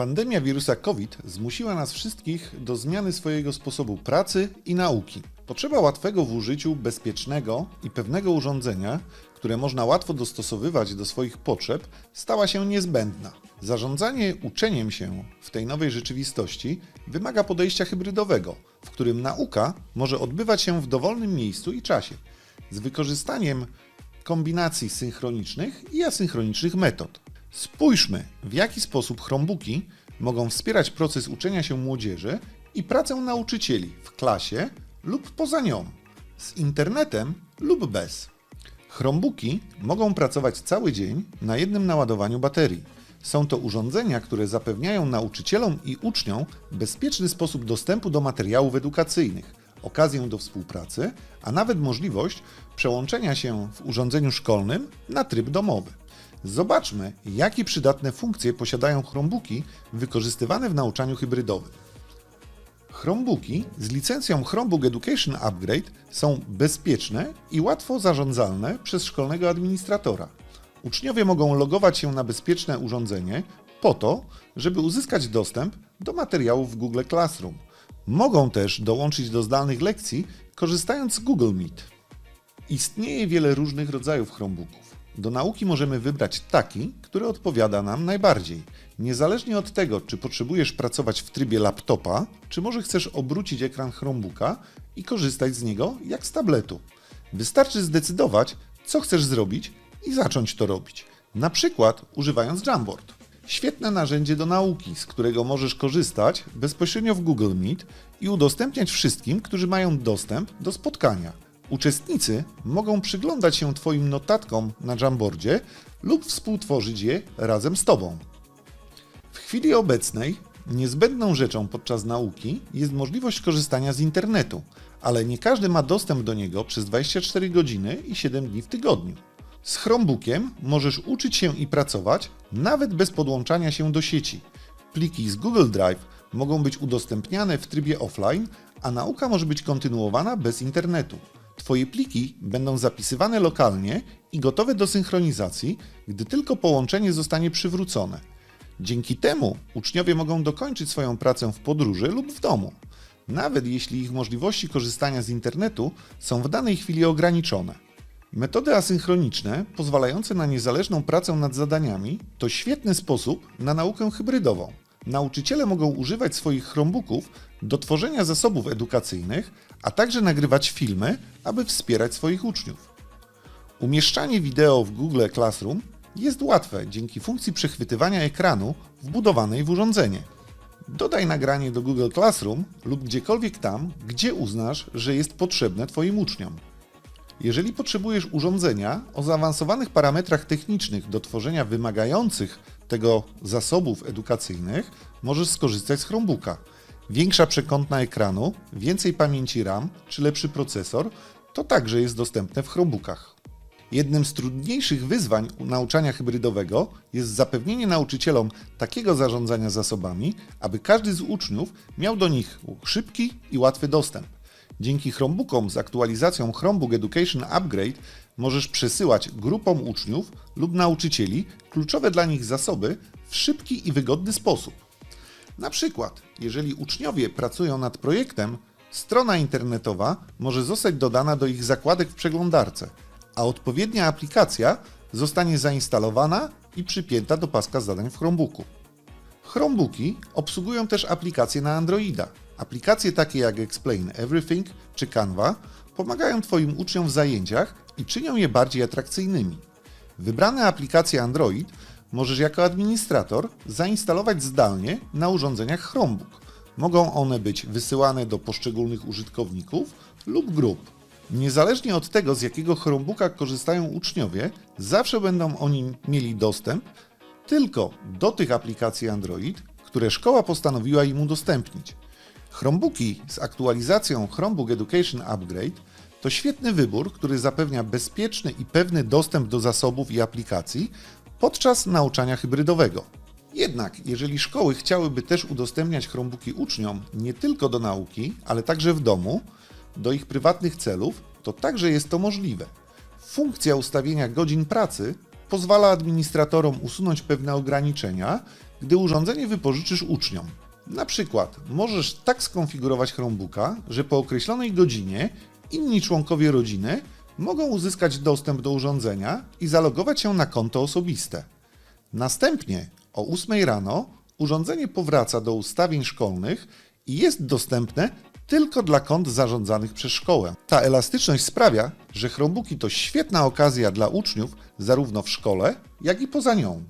Pandemia wirusa COVID zmusiła nas wszystkich do zmiany swojego sposobu pracy i nauki. Potrzeba łatwego w użyciu, bezpiecznego i pewnego urządzenia, które można łatwo dostosowywać do swoich potrzeb, stała się niezbędna. Zarządzanie uczeniem się w tej nowej rzeczywistości wymaga podejścia hybrydowego, w którym nauka może odbywać się w dowolnym miejscu i czasie, z wykorzystaniem kombinacji synchronicznych i asynchronicznych metod. Spójrzmy, w jaki sposób Chromebooki mogą wspierać proces uczenia się młodzieży i pracę nauczycieli w klasie lub poza nią, z internetem lub bez. Chromebooki mogą pracować cały dzień na jednym naładowaniu baterii. Są to urządzenia, które zapewniają nauczycielom i uczniom bezpieczny sposób dostępu do materiałów edukacyjnych, okazję do współpracy, a nawet możliwość przełączenia się w urządzeniu szkolnym na tryb domowy. Zobaczmy, jakie przydatne funkcje posiadają Chromebooki wykorzystywane w nauczaniu hybrydowym. Chromebooki z licencją Chromebook Education Upgrade są bezpieczne i łatwo zarządzalne przez szkolnego administratora. Uczniowie mogą logować się na bezpieczne urządzenie po to, żeby uzyskać dostęp do materiałów w Google Classroom. Mogą też dołączyć do zdalnych lekcji korzystając z Google Meet. Istnieje wiele różnych rodzajów Chromebooków. Do nauki możemy wybrać taki, który odpowiada nam najbardziej. Niezależnie od tego, czy potrzebujesz pracować w trybie laptopa, czy może chcesz obrócić ekran Chromebooka i korzystać z niego jak z tabletu. Wystarczy zdecydować, co chcesz zrobić i zacząć to robić. Na przykład używając Jamboard. Świetne narzędzie do nauki, z którego możesz korzystać bezpośrednio w Google Meet i udostępniać wszystkim, którzy mają dostęp do spotkania. Uczestnicy mogą przyglądać się Twoim notatkom na Jamboardzie lub współtworzyć je razem z Tobą. W chwili obecnej niezbędną rzeczą podczas nauki jest możliwość korzystania z internetu, ale nie każdy ma dostęp do niego przez 24 godziny i 7 dni w tygodniu. Z Chromebookiem możesz uczyć się i pracować nawet bez podłączania się do sieci. Pliki z Google Drive mogą być udostępniane w trybie offline, a nauka może być kontynuowana bez internetu. Twoje pliki będą zapisywane lokalnie i gotowe do synchronizacji, gdy tylko połączenie zostanie przywrócone. Dzięki temu uczniowie mogą dokończyć swoją pracę w podróży lub w domu, nawet jeśli ich możliwości korzystania z internetu są w danej chwili ograniczone. Metody asynchroniczne, pozwalające na niezależną pracę nad zadaniami, to świetny sposób na naukę hybrydową. Nauczyciele mogą używać swoich Chromebooków do tworzenia zasobów edukacyjnych, a także nagrywać filmy, aby wspierać swoich uczniów. Umieszczanie wideo w Google Classroom jest łatwe dzięki funkcji przechwytywania ekranu wbudowanej w urządzenie. Dodaj nagranie do Google Classroom lub gdziekolwiek tam, gdzie uznasz, że jest potrzebne Twoim uczniom. Jeżeli potrzebujesz urządzenia o zaawansowanych parametrach technicznych do tworzenia wymagających tego zasobów edukacyjnych, możesz skorzystać z Chromebooka. Większa przekątna ekranu, więcej pamięci RAM czy lepszy procesor to także jest dostępne w Chromebookach. Jednym z trudniejszych wyzwań nauczania hybrydowego jest zapewnienie nauczycielom takiego zarządzania zasobami, aby każdy z uczniów miał do nich szybki i łatwy dostęp. Dzięki Chromebookom z aktualizacją Chromebook Education Upgrade możesz przesyłać grupom uczniów lub nauczycieli kluczowe dla nich zasoby w szybki i wygodny sposób. Na przykład, jeżeli uczniowie pracują nad projektem, strona internetowa może zostać dodana do ich zakładek w przeglądarce, a odpowiednia aplikacja zostanie zainstalowana i przypięta do paska zadań w Chromebooku. Chromebooki obsługują też aplikacje na Androida. Aplikacje takie jak Explain Everything czy Canva pomagają Twoim uczniom w zajęciach i czynią je bardziej atrakcyjnymi. Wybrane aplikacje Android możesz jako administrator zainstalować zdalnie na urządzeniach Chromebook. Mogą one być wysyłane do poszczególnych użytkowników lub grup. Niezależnie od tego, z jakiego Chromebooka korzystają uczniowie, zawsze będą oni mieli dostęp tylko do tych aplikacji Android, które szkoła postanowiła im udostępnić. Chromebooki z aktualizacją Chromebook Education Upgrade to świetny wybór, który zapewnia bezpieczny i pewny dostęp do zasobów i aplikacji podczas nauczania hybrydowego. Jednak, jeżeli szkoły chciałyby też udostępniać Chromebooki uczniom nie tylko do nauki, ale także w domu, do ich prywatnych celów, to także jest to możliwe. Funkcja ustawienia godzin pracy pozwala administratorom usunąć pewne ograniczenia, gdy urządzenie wypożyczysz uczniom. Na przykład możesz tak skonfigurować Chromebooka, że po określonej godzinie inni członkowie rodziny mogą uzyskać dostęp do urządzenia i zalogować się na konto osobiste. Następnie o 8 rano urządzenie powraca do ustawień szkolnych i jest dostępne tylko dla kont zarządzanych przez szkołę. Ta elastyczność sprawia, że Chromebooki to świetna okazja dla uczniów zarówno w szkole, jak i poza nią.